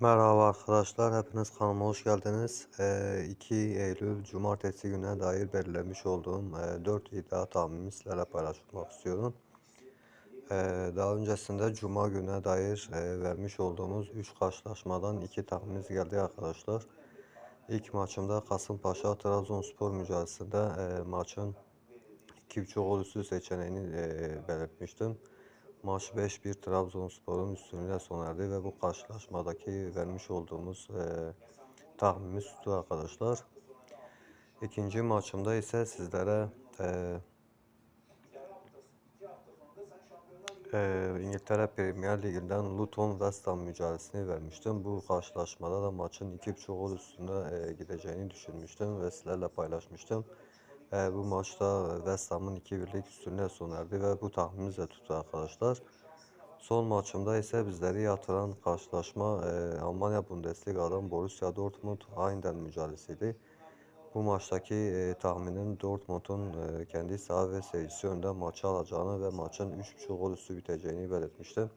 Merhaba arkadaşlar, hepiniz kanalıma hoş geldiniz. Ee, 2 Eylül Cumartesi gününe dair belirlemiş olduğum e, 4 iddia tahminimi sizlerle paylaşmak istiyorum. Ee, daha öncesinde Cuma gününe dair e, vermiş olduğumuz 3 karşılaşmadan 2 tahminimiz geldi arkadaşlar. İlk maçımda Kasımpaşa Trabzonspor mücadelesinde e, maçın 2.5 gol seçeneğini e, belirtmiştim. Maç 5-1 Trabzonspor'un üstünlüğüyle sona erdi ve bu karşılaşmadaki vermiş olduğumuz e, tahminimiz tuttu arkadaşlar. İkinci maçımda ise sizlere e, e, İngiltere Premier Ligi'nden Luton West Ham mücadelesini vermiştim. Bu karşılaşmada da maçın 2.5 gol üstünde e, gideceğini düşünmüştüm ve sizlerle paylaşmıştım. E, bu maçta West Ham'ın 2-1'lik üstünlüğüne sona erdi ve bu tahminimiz de tuttu arkadaşlar. Son maçımda ise bizleri yatıran karşılaşma e, Almanya Bundesliga'dan Borussia Dortmund Eindhoven mücadelesiydi. Bu maçtaki e, tahminim Dortmund'un e, kendi saha ve seyircisi önünde maçı alacağını ve maçın 3.5 gol üstü biteceğini belirtmiştim.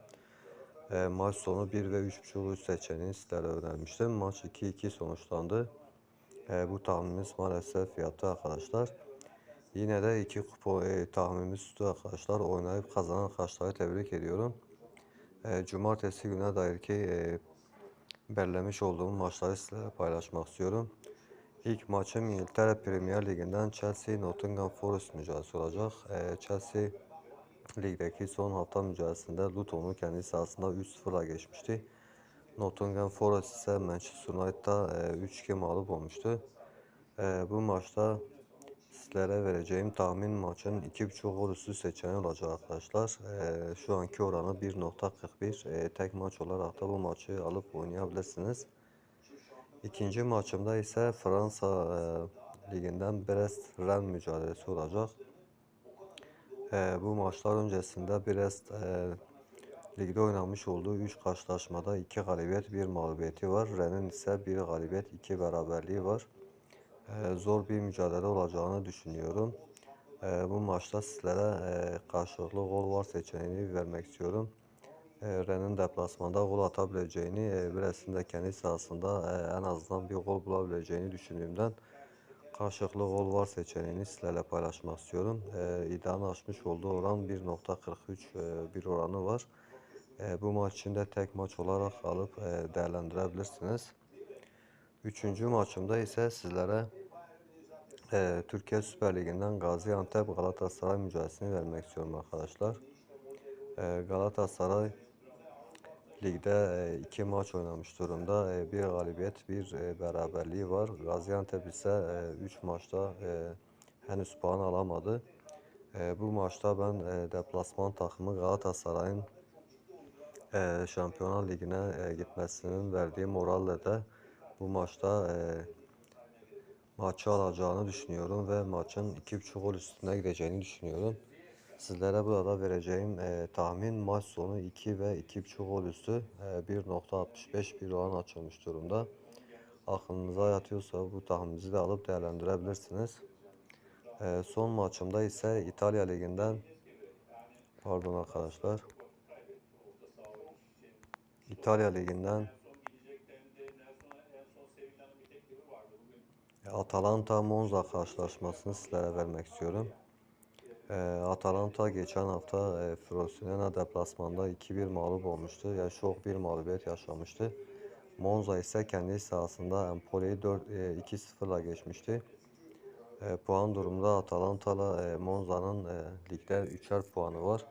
E, maç sonu 1 ve 3.5 gol seçeneğini sizlere önermiştim. Maç 2-2 sonuçlandı. E, bu tahminimiz maalesef yattı arkadaşlar. Yine de iki kupon e, tahminimiz tuttu arkadaşlar. Oynayıp kazanan arkadaşları tebrik ediyorum. E, cumartesi güne dair ki e, belirlemiş olduğum maçları sizlere paylaşmak istiyorum. İlk maçım İngiltere Premier Ligi'nden Chelsea Nottingham Forest mücadelesi olacak. E, Chelsea ligdeki son hafta mücadelesinde Luton'u kendi sahasında 3-0'la geçmişti. Nottingham Forest ise Manchester United'da e, 3-2 mağlup olmuştu. E, bu maçta sizlere vereceğim tahmin maçın 2.5 gol üstü seçeneği olacak arkadaşlar. Ee, şu anki oranı 1.41. Ee, tek maç olarak da bu maçı alıp oynayabilirsiniz. İkinci maçımda ise Fransa e, liginden Brest Rennes mücadelesi olacak. Bu maçlar öncesinde Brest e, ligde oynamış olduğu 3 karşılaşmada 2 galibiyet 1 mağlubiyeti var. Rennes'in ise 1 galibiyet 2 beraberliği var. Ee, zor bir mücadele olacağını düşünüyorum. Ee, bu maçta sizlere e, karşılıklı gol var seçeneğini vermek istiyorum. E, Ren'in deplasmanda gol atabileceğini, e, kendi sahasında e, en azından bir gol bulabileceğini düşündüğümden karşılıklı gol var seçeneğini sizlerle paylaşmak istiyorum. E, iddianın aşmış olduğu oran 1.43 e, bir oranı var. E, bu maç için de tek maç olarak alıp e, değerlendirebilirsiniz. Üçüncü maçımda ise sizlere e, Türkiye Süper Ligi'nden Gaziantep Galatasaray mücadelesini vermek istiyorum arkadaşlar. E, Galatasaray ligde iki maç oynamış durumda. Bir galibiyet, bir e, beraberliği var. Gaziantep ise üç maçta henüz puan alamadı. Bu maçta ben deplasman takımı Galatasaray'ın e, Şampiyonlar Ligi'ne e, gitmesinin verdiği moralle de bu maçta e, maçı alacağını düşünüyorum ve maçın 2.5 gol üstüne gideceğini düşünüyorum. Sizlere burada vereceğim e, tahmin maç sonu 2 ve 2.5 gol üstü e, 1.65 bir oran açılmış durumda. Aklınıza yatıyorsa bu tahmininizi de alıp değerlendirebilirsiniz. E, son maçımda ise İtalya Ligi'nden pardon arkadaşlar. İtalya Ligi'nden Atalanta Monza karşılaşmasını sizlere vermek istiyorum. Ee, Atalanta geçen hafta e, Frosinone deplasmanda 2-1 mağlup olmuştu. Yani şok bir mağlubiyet yaşamıştı. Monza ise kendi sahasında Empoli'yi 2-0'la geçmişti. E, puan durumunda Atalanta'la e, Monza'nın e, ligde 3'er puanı var.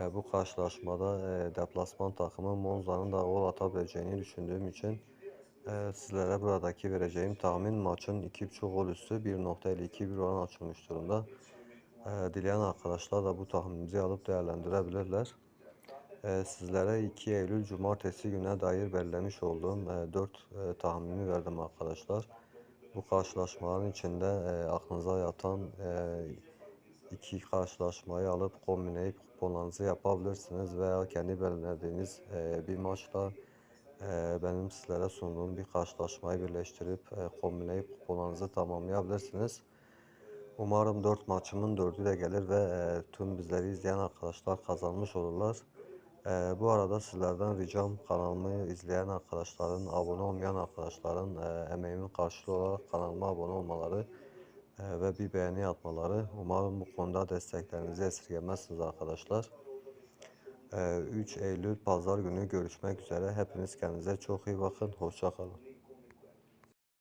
E, bu karşılaşmada e, deplasman takımı Monza'nın da gol atabileceğini düşündüğüm için e, sizlere buradaki vereceğim tahmin maçın 2.5 gol üstü 1.52 bir oran açılmış durumda. E, dileyen arkadaşlar da bu tahminimizi alıp değerlendirebilirler. Sizlere 2 Eylül Cumartesi güne dair belirlemiş olduğum e, 4 e, tahmini verdim arkadaşlar. Bu karşılaşmaların içinde aklınıza yatan iki karşılaşmayı alıp kombinleyip kuponlarınızı yapabilirsiniz veya kendi belirlediğiniz e, bir maçla e, benim sizlere sunduğum bir karşılaşmayı birleştirip e, kombinleyip kuponlarınızı tamamlayabilirsiniz. Umarım 4 maçımın 4'ü de gelir ve e, tüm bizleri izleyen arkadaşlar kazanmış olurlar. Ee, bu arada sizlerden ricam kanalımı izleyen arkadaşların, abone olmayan arkadaşların e, emeğimin karşılığı olarak kanalıma abone olmaları e, ve bir beğeni atmaları. Umarım bu konuda desteklerinizi esirgemezsiniz arkadaşlar. Ee, 3 Eylül Pazar günü görüşmek üzere. Hepiniz kendinize çok iyi bakın. Hoşça kalın.